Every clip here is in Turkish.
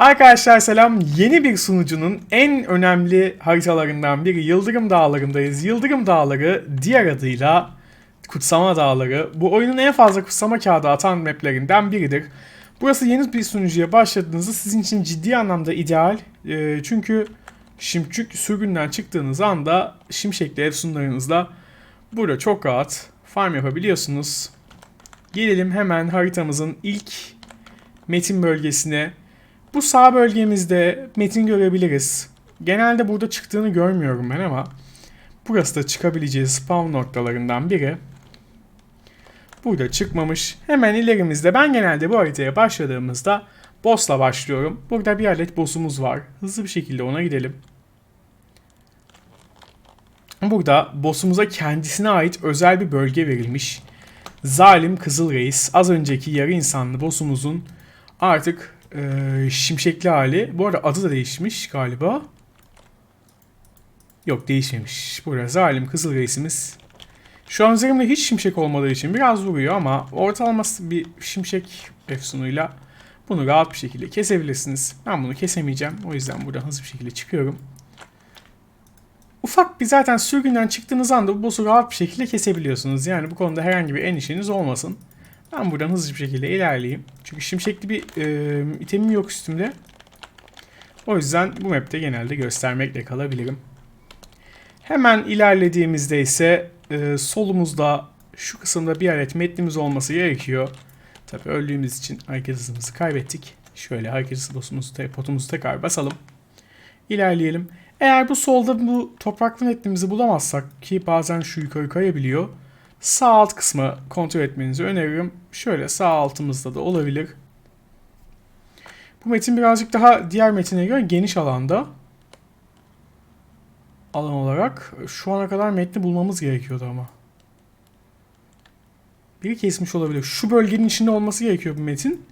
Arkadaşlar selam. Yeni bir sunucunun en önemli haritalarından biri Yıldırım Dağları'ndayız. Yıldırım Dağları diğer adıyla Kutsama Dağları. Bu oyunun en fazla kutsama kağıdı atan maplerinden biridir. Burası yeni bir sunucuya başladığınızda sizin için ciddi anlamda ideal. Ee, çünkü Şimşek sürgünden çıktığınız anda şimşekli efsunlarınızla burada çok rahat farm yapabiliyorsunuz. Gelelim hemen haritamızın ilk metin bölgesine. Bu sağ bölgemizde metin görebiliriz. Genelde burada çıktığını görmüyorum ben ama burası da çıkabileceği spawn noktalarından biri. Burada çıkmamış. Hemen ilerimizde ben genelde bu haritaya başladığımızda boss'la başlıyorum. Burada bir adet boss'umuz var. Hızlı bir şekilde ona gidelim. Burada boss'umuza kendisine ait özel bir bölge verilmiş. Zalim Kızıl Reis az önceki yarı insanlı boss'umuzun artık e, şimşekli hali. Bu arada adı da değişmiş galiba. Yok değişmemiş. Burada Zalim Kızıl Reis'imiz. Şu an üzerimde hiç şimşek olmadığı için biraz vuruyor ama ortalaması bir şimşek efsunuyla bunu rahat bir şekilde kesebilirsiniz. Ben bunu kesemeyeceğim. O yüzden buradan hızlı bir şekilde çıkıyorum. Ufak bir zaten sürgünden çıktığınız anda bu boss'u rahat bir şekilde kesebiliyorsunuz. Yani bu konuda herhangi bir endişeniz olmasın. Ben buradan hızlı bir şekilde ilerleyeyim. Çünkü şimşekli bir e, itemim yok üstümde. O yüzden bu map'te genelde göstermekle kalabilirim. Hemen ilerlediğimizde ise e, solumuzda şu kısımda bir adet metnimiz olması gerekiyor. Tabi öldüğümüz için hareket hızımızı kaybettik. Şöyle hareket hızı potumuzu, potumuzu tekrar basalım. İlerleyelim. Eğer bu solda bu topraklı metnimizi bulamazsak ki bazen şu yukarı kayabiliyor. Sağ alt kısmı kontrol etmenizi öneririm. Şöyle sağ altımızda da olabilir. Bu metin birazcık daha diğer metine göre geniş alanda. Alan olarak. Şu ana kadar metni bulmamız gerekiyordu ama. Biri kesmiş olabilir. Şu bölgenin içinde olması gerekiyor bu metin.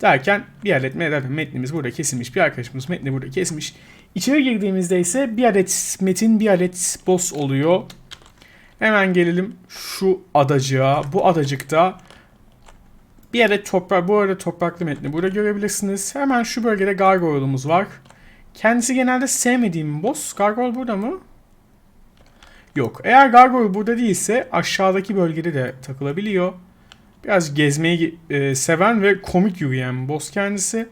Derken bir adet metnimiz burada kesilmiş. Bir arkadaşımız metni burada kesmiş. İçeri girdiğimizde ise bir adet metin bir adet boss oluyor. Hemen gelelim şu adacığa. Bu adacıkta bir adet toprak, bu arada topraklı metni burada görebilirsiniz. Hemen şu bölgede gargoyle'umuz var. Kendisi genelde sevmediğim boss. Gargoyle burada mı? Yok. Eğer gargoyle burada değilse aşağıdaki bölgede de takılabiliyor. Biraz gezmeyi e, seven ve komik yürüyen boss kendisi.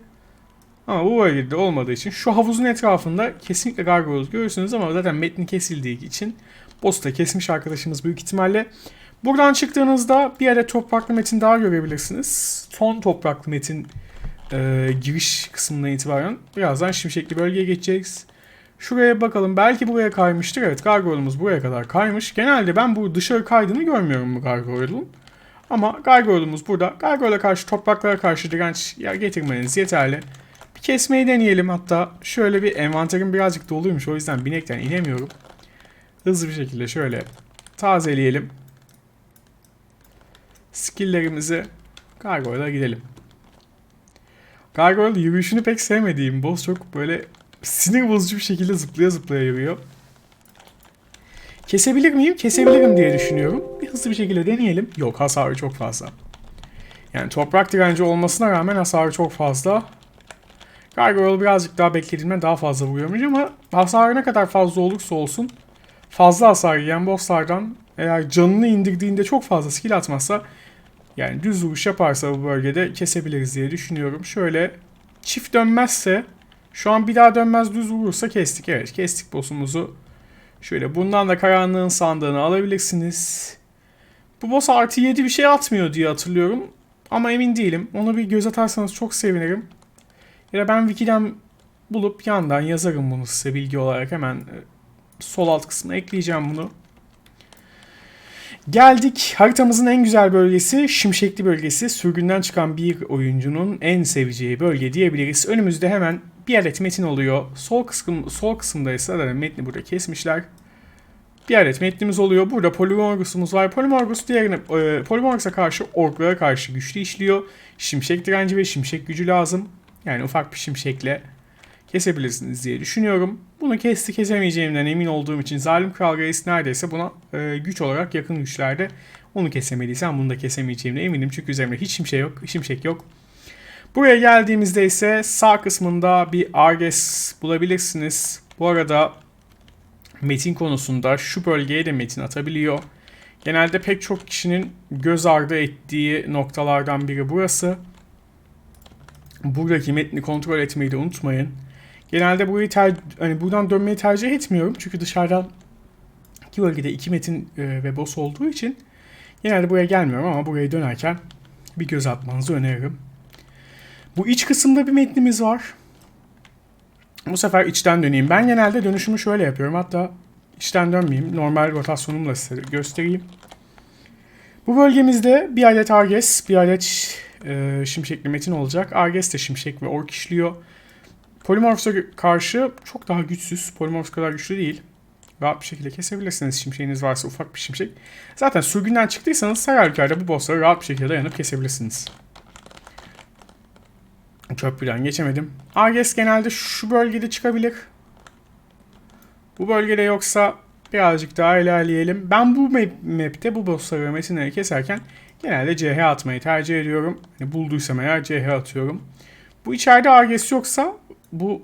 Ama bu bölgede olmadığı için şu havuzun etrafında kesinlikle gargoyle görürsünüz ama zaten metni kesildiği için boss'u da kesmiş arkadaşımız büyük ihtimalle. Buradan çıktığınızda bir adet topraklı metin daha görebilirsiniz. Son topraklı metin e, giriş kısmından itibaren birazdan şimşekli bölgeye geçeceğiz. Şuraya bakalım. Belki buraya kaymıştır. Evet gargoyle'umuz buraya kadar kaymış. Genelde ben bu dışarı kaydığını görmüyorum bu gargoyle'un. Ama gargoyle'umuz burada. Gargoyle'a karşı topraklara karşı direnç getirmeniz yeterli. Kesmeyi deneyelim hatta. Şöyle bir envanterim birazcık doluymuş. O yüzden binekten inemiyorum. Hızlı bir şekilde şöyle tazeleyelim. Skill'lerimizi Gargoyle'a gidelim. Gargoyle yürüyüşünü pek sevmediğim boss çok böyle sinir bozucu bir şekilde zıplaya zıplaya yürüyor. Kesebilir miyim? Kesebilirim diye düşünüyorum. Bir hızlı bir şekilde deneyelim. Yok hasarı çok fazla. Yani toprak direnci olmasına rağmen hasarı çok fazla. Gargoyle birazcık daha beklediğimden daha fazla vuruyormuş ama hasarı ne kadar fazla olursa olsun fazla hasar yiyen bosslardan eğer canını indirdiğinde çok fazla skill atmazsa yani düz vuruş yaparsa bu bölgede kesebiliriz diye düşünüyorum. Şöyle çift dönmezse şu an bir daha dönmez düz vurursa kestik. Evet kestik boss'umuzu. Şöyle bundan da karanlığın sandığını alabilirsiniz. Bu boss artı 7 bir şey atmıyor diye hatırlıyorum. Ama emin değilim. Onu bir göz atarsanız çok sevinirim. Ya ben wiki'den bulup yandan yazarım bunu size bilgi olarak hemen e, sol alt kısmına ekleyeceğim bunu. Geldik haritamızın en güzel bölgesi Şimşekli bölgesi. Sürgünden çıkan bir oyuncunun en seveceği bölge diyebiliriz. Önümüzde hemen bir adet metin oluyor. Sol kısım sol kısımda ise da metni burada kesmişler. Bir adet metnimiz oluyor. Burada Polymorgus'umuz var. Polymorgus diğerine e, Polymorgus'a karşı orklara karşı güçlü işliyor. Şimşek direnci ve şimşek gücü lazım. Yani ufak bir şimşekle kesebilirsiniz diye düşünüyorum. Bunu kesti kesemeyeceğimden emin olduğum için Zalim Kral Reis neredeyse buna e, güç olarak yakın güçlerde. Onu kesemediysem bunu da kesemeyeceğimden eminim çünkü üzerimde hiç şimşek yok. Şimşek yok. Buraya geldiğimizde ise sağ kısmında bir Arges bulabilirsiniz. Bu arada metin konusunda şu bölgeye de metin atabiliyor. Genelde pek çok kişinin göz ardı ettiği noktalardan biri burası. Buradaki metni kontrol etmeyi de unutmayın. Genelde burayı ter hani buradan dönmeyi tercih etmiyorum. Çünkü dışarıdan iki bölgede iki metin e, ve boss olduğu için genelde buraya gelmiyorum ama buraya dönerken bir göz atmanızı öneririm. Bu iç kısımda bir metnimiz var. Bu sefer içten döneyim. Ben genelde dönüşümü şöyle yapıyorum. Hatta içten dönmeyeyim. Normal rotasyonumla size göstereyim. Bu bölgemizde bir adet Arges, bir adet e, şimşekli metin olacak. Arges de şimşek ve ork işliyor. Polymorphs'a karşı çok daha güçsüz. Polymorphs kadar güçlü değil. Rahat bir şekilde kesebilirsiniz şimşeğiniz varsa ufak bir şimşek. Zaten sürgünden çıktıysanız her halükarda bu bossları rahat bir şekilde dayanıp kesebilirsiniz. Köprüden geçemedim. Arges genelde şu bölgede çıkabilir. Bu bölgede yoksa birazcık daha ilerleyelim. Ben bu map, map'te bu bossları ve metinleri keserken genelde CH atmayı tercih ediyorum. Yani bulduysam eğer CH atıyorum. Bu içeride Arges yoksa bu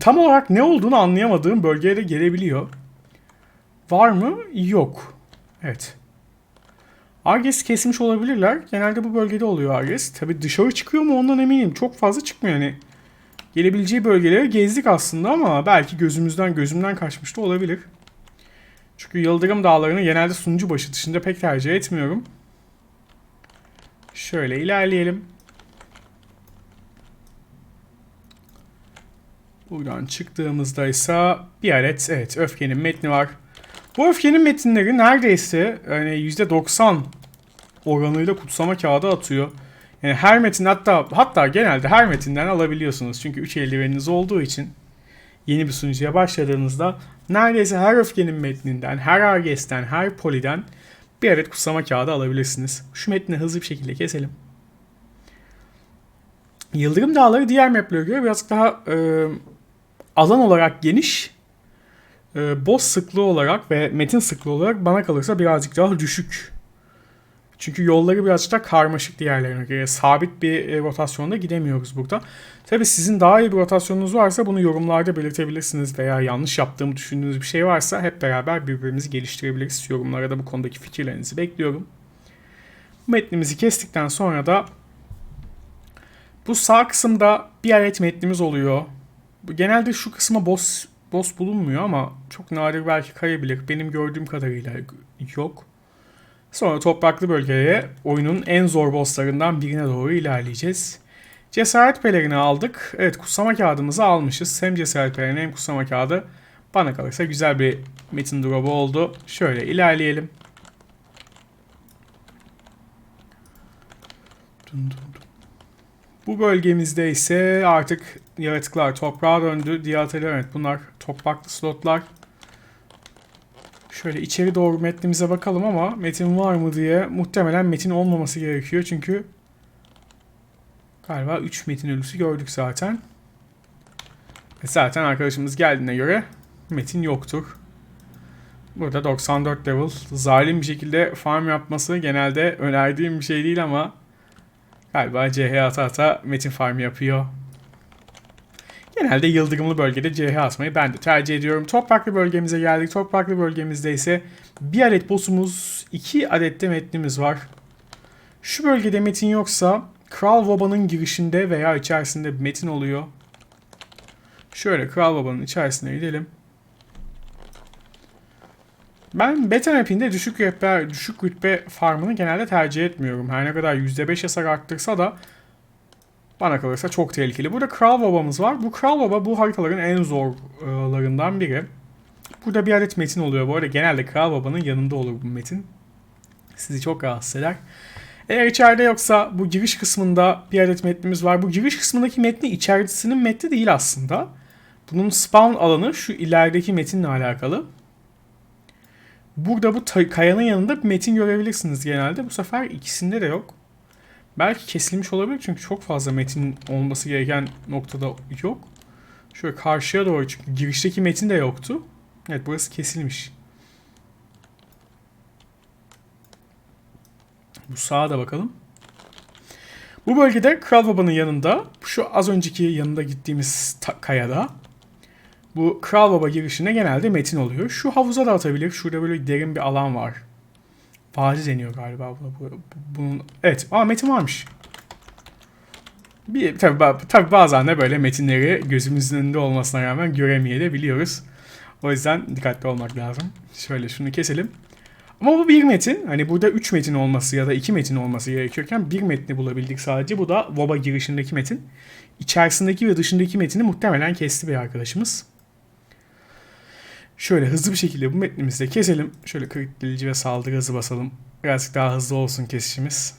tam olarak ne olduğunu anlayamadığım bölgeye de gelebiliyor. Var mı? Yok. Evet. Arges kesmiş olabilirler. Genelde bu bölgede oluyor Arges. Tabi dışarı çıkıyor mu ondan eminim. Çok fazla çıkmıyor yani. Gelebileceği bölgeleri gezdik aslında ama belki gözümüzden gözümden kaçmış da olabilir. Çünkü Yıldırım Dağları'nı genelde sunucu başı dışında pek tercih etmiyorum. Şöyle ilerleyelim. Buradan çıktığımızda ise bir adet evet öfkenin metni var. Bu öfkenin metinleri neredeyse yani %90 oranıyla kutsama kağıdı atıyor. Yani her metin hatta hatta genelde her metinden alabiliyorsunuz. Çünkü 3 eldiveniniz olduğu için yeni bir sunucuya başladığınızda neredeyse her öfkenin metninden, her argesten, her poliden bir adet kutsama kağıdı alabilirsiniz. Şu metni hızlı bir şekilde keselim. Yıldırım Dağları diğer maplere göre biraz daha e, alan olarak geniş. E, boss sıklığı olarak ve metin sıklığı olarak bana kalırsa birazcık daha düşük. Çünkü yolları birazcık daha karmaşık diğerlerine göre. Sabit bir e, rotasyonda gidemiyoruz burada. Tabi sizin daha iyi bir rotasyonunuz varsa bunu yorumlarda belirtebilirsiniz veya yanlış yaptığımı düşündüğünüz bir şey varsa hep beraber birbirimizi geliştirebiliriz. Yorumlara da bu konudaki fikirlerinizi bekliyorum. Metnimizi kestikten sonra da bu sağ kısımda bir adet metnimiz oluyor. Genelde şu kısma boss, boss bulunmuyor ama çok nadir belki kayabilir. Benim gördüğüm kadarıyla yok. Sonra topraklı bölgeye oyunun en zor bosslarından birine doğru ilerleyeceğiz. Cesaret pelerini aldık. Evet kutsama kağıdımızı almışız. Hem cesaret pelerini hem kutsama kağıdı bana kalırsa güzel bir metin drop'u oldu. Şöyle ilerleyelim. Bu bölgemizde ise artık yaratıklar toprağa döndü. Diğerleri evet bunlar topraklı slotlar. Şöyle içeri doğru metnimize bakalım ama metin var mı diye muhtemelen metin olmaması gerekiyor çünkü galiba 3 metin ölüsü gördük zaten. E zaten arkadaşımız geldiğine göre metin yoktur. Burada 94 level zalim bir şekilde farm yapması genelde önerdiğim bir şey değil ama galiba CH ata ata metin farm yapıyor. Genelde yıldırımlı bölgede CH asmayı ben de tercih ediyorum. Topraklı bölgemize geldik. Topraklı bölgemizde ise bir adet boss'umuz, iki adet de metnimiz var. Şu bölgede metin yoksa Kral Baba'nın girişinde veya içerisinde metin oluyor. Şöyle Kral Baba'nın içerisine gidelim. Ben beta map'inde düşük rütbe, düşük rütbe farmını genelde tercih etmiyorum. Her ne kadar %5 hasar arttırsa da bana kalırsa çok tehlikeli. Burada Kral Baba'mız var. Bu Kral Baba bu haritaların en zorlarından biri. Burada bir adet metin oluyor. Bu arada genelde Kral Baba'nın yanında olur bu metin. Sizi çok rahatsız eder. Eğer içeride yoksa bu giriş kısmında bir adet metnimiz var. Bu giriş kısmındaki metni içerisinin metni değil aslında. Bunun spawn alanı şu ilerideki metinle alakalı. Burada bu kayanın yanında bir metin görebilirsiniz genelde. Bu sefer ikisinde de yok. Belki kesilmiş olabilir çünkü çok fazla metin olması gereken noktada yok. Şöyle karşıya doğru çünkü girişteki metin de yoktu. Evet burası kesilmiş. Bu sağa da bakalım. Bu bölgede Kral Baba'nın yanında, şu az önceki yanında gittiğimiz kayada bu Kral Baba girişinde genelde metin oluyor. Şu havuza da atabilir. Şurada böyle derin bir alan var. Vadi deniyor galiba buna. Bu- bu- Bunun, evet, aa metin varmış. Bir, tabii, tabii bazen de böyle metinleri gözümüzün önünde olmasına rağmen göremeyebiliyoruz. O yüzden dikkatli olmak lazım. Şöyle şunu keselim. Ama bu bir metin. Hani burada 3 metin olması ya da 2 metin olması gerekiyorken bir metni bulabildik sadece. Bu da VOBA girişindeki metin. İçerisindeki ve dışındaki metini muhtemelen kesti bir arkadaşımız. Şöyle hızlı bir şekilde bu metnimizi de keselim. Şöyle kırık ve saldırı hızı basalım. Birazcık daha hızlı olsun kesişimiz.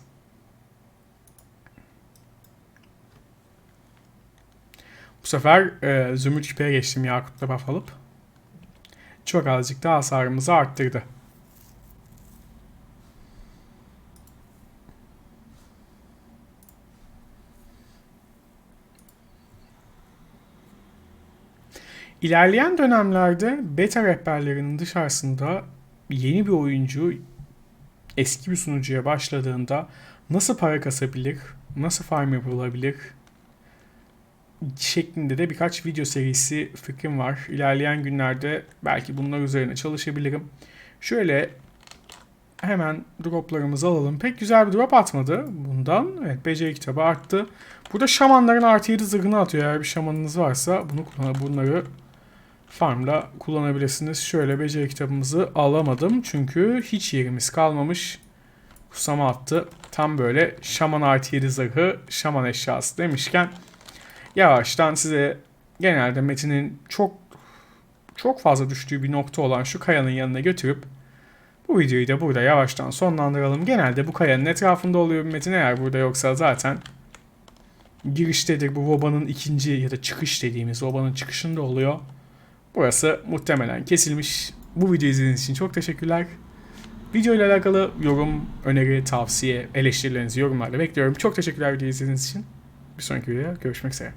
Bu sefer e, zümrüt küpeye geçtim Yakut'la buff alıp. Çok azıcık daha hasarımızı arttırdı. İlerleyen dönemlerde beta rehberlerinin dışarısında yeni bir oyuncu eski bir sunucuya başladığında nasıl para kasabilir, nasıl farm yapılabilir şeklinde de birkaç video serisi fikrim var. İlerleyen günlerde belki bunlar üzerine çalışabilirim. Şöyle hemen droplarımızı alalım. Pek güzel bir drop atmadı bundan. Evet beceri kitabı arttı. Burada şamanların artı 7 zırhını atıyor. Eğer bir şamanınız varsa bunu kullan bunları farmla kullanabilirsiniz. Şöyle beceri kitabımızı alamadım. Çünkü hiç yerimiz kalmamış. Kusama attı. Tam böyle şaman artı 7 zırhı şaman eşyası demişken yavaştan size genelde metinin çok çok fazla düştüğü bir nokta olan şu kayanın yanına götürüp bu videoyu da burada yavaştan sonlandıralım. Genelde bu kayanın etrafında oluyor metin. Eğer burada yoksa zaten giriştedir. Bu Voba'nın ikinci ya da çıkış dediğimiz Voba'nın çıkışında oluyor. Burası muhtemelen kesilmiş. Bu videoyu izlediğiniz için çok teşekkürler. Video ile alakalı yorum, öneri, tavsiye, eleştirilerinizi yorumlarla bekliyorum. Çok teşekkürler videoyu izlediğiniz için. Bir sonraki videoda görüşmek üzere.